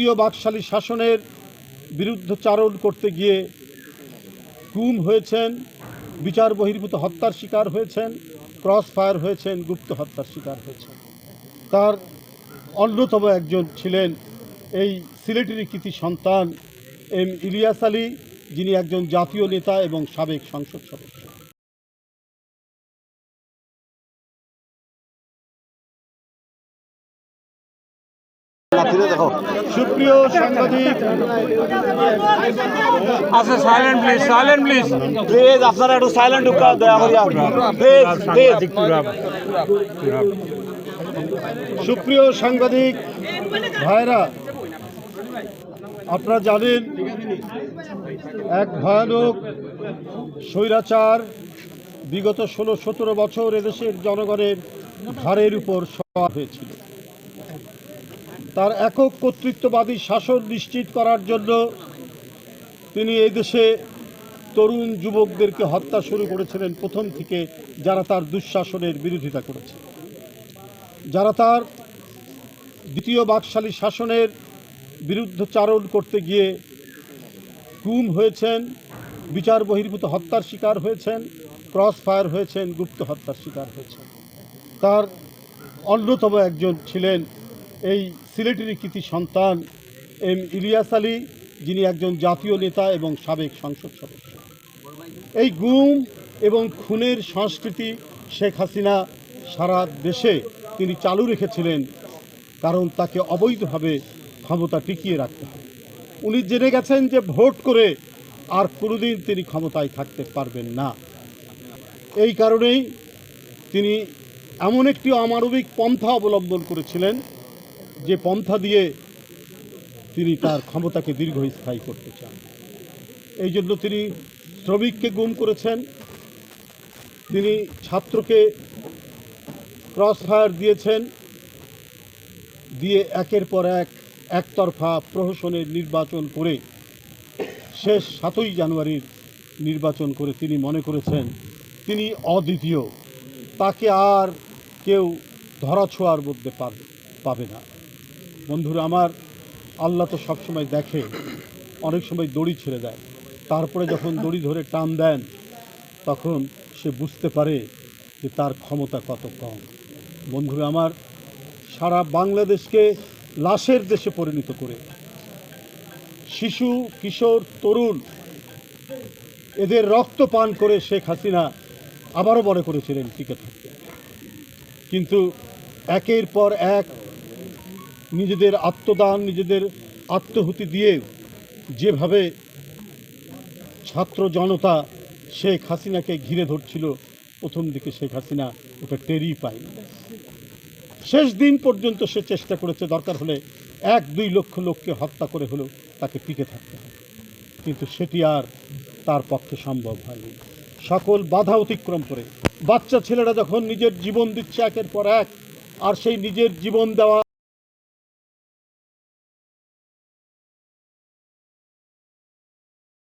দ্বিতীয় বাকশালী শাসনের বিরুদ্ধচারণ করতে গিয়ে গুম হয়েছেন, বিচার বহির্ভূত হত্যার শিকার হয়েছেন, ক্রস ফায়ার হয়েছেন, গুপ্ত হত্যার শিকার হয়েছেন। তার অন্যতম একজন ছিলেন এই সিলেটের কৃতি সন্তান এম ইলিয়াস আলী, যিনি একজন জাতীয় নেতা এবং সাবেক সংসদ সদস্য। সুপ্রিয় সাংবাদিক। আচ্ছা silent please silent please please আপনারা একটু সাইলেন্ট দয়া করিয়া প্লিজ প্লিজ সুপ্রিয় সাংবাদিক ভাইরা আপনারা জানেন এক ভয়ানক স্বৈরাচার বিগত ষোলো সতেরো বছর এদেশের জনগণের ঘরের উপর সওয়া হয়েছিল। তার একক কর্তৃত্ববাদী শাসন নিশ্চিত করার জন্য তিনি এই দেশে তরুণ যুবকদেরকে হত্যা শুরু করেছিলেন প্রথম থেকে যারা তার দুঃশাসনের বিরোধিতা করেছে। যারা তার দ্বিতীয় বাকশালী শাসনের বিরুদ্ধচারণ করতে গিয়ে গুম হয়েছেন, বিচার বহির্ভূত হত্যার শিকার হয়েছেন, ক্রস ফায়ার হয়েছেন, গুপ্ত হত্যার শিকার হয়েছেন। তার অন্যতম একজন ছিলেন এই সিলেটের কৃতি সন্তান এম ইলিয়াস আলী, যিনি একজন জাতীয় নেতা এবং সাবেক সংসদ সদস্য। এই গুম এবং খুনের সংস্কৃতি শেখ হাসিনা সারা দেশে তিনি চালু রেখেছিলেন, কারণ তাকে অবৈধভাবে ক্ষমতা টিকিয়ে রাখতে হবে। উনি জেনে গেছেন যে ভোট করে আর কোনোদিন তিনি ক্ষমতায় থাকতে পারবেন না। এই কারণেই তিনি এমন একটি অমানবিক পন্থা অবলম্বন করেছিলেন যে পন্থা দিয়ে তিনি তার ক্ষমতাকে দীর্ঘস্থায়ী করতে চান। এই জন্য তিনি শ্রমিককে গুম করেছেন। তিনি ছাত্রকে ক্রস ফায়ার দিয়েছেন। দিয়ে একের পর এক একতরফা প্রহসনের নির্বাচন করে শেষ সাতই জানুয়ারির নির্বাচন করে তিনি মনে করেছেন তিনি অদ্বিতীয়। তাকে আর কেউ ধরাছোঁয়ার মধ্যে পাবে পাবে না। বন্ধুরা, আমার আল্লাহ তো সবসময় দেখে, অনেক সময় দড়ি ছেড়ে দেয়। তারপরে যখন দড়ি ধরে টান দেন, তখন সে বুঝতে পারে যে তার ক্ষমতা কত কম। বন্ধুরা, আমার সারা বাংলাদেশকে লাশের দেশে পরিণত করে, শিশু, কিশোর, তরুণ, এদের রক্ত পান করে শেখ হাসিনা আবারও মনে করেছিলেন টিকে থাকতে। কিন্তু একের পর এক নিজেদের আত্মদান, নিজেদের আত্মহুতি দিয়ে যেভাবে ছাত্র জনতা শেখ হাসিনাকে ঘিরে ধরছিল, প্রথম দিকে শেখ হাসিনা ওটা টেরই পায়নি। শেষ দিন পর্যন্ত সে চেষ্টা করেছে, দরকার হলে এক দুই লক্ষ লোককে হত্যা করে হলেও তাকে টিকে থাকতে হবে। কিন্তু সেটি আর তার পক্ষে সম্ভব হয়নি। সকল বাধা অতিক্রম করে বাচ্চা ছেলেরা যখন নিজের জীবন দিচ্ছে একের পর এক, আর সেই নিজের জীবন দেওয়া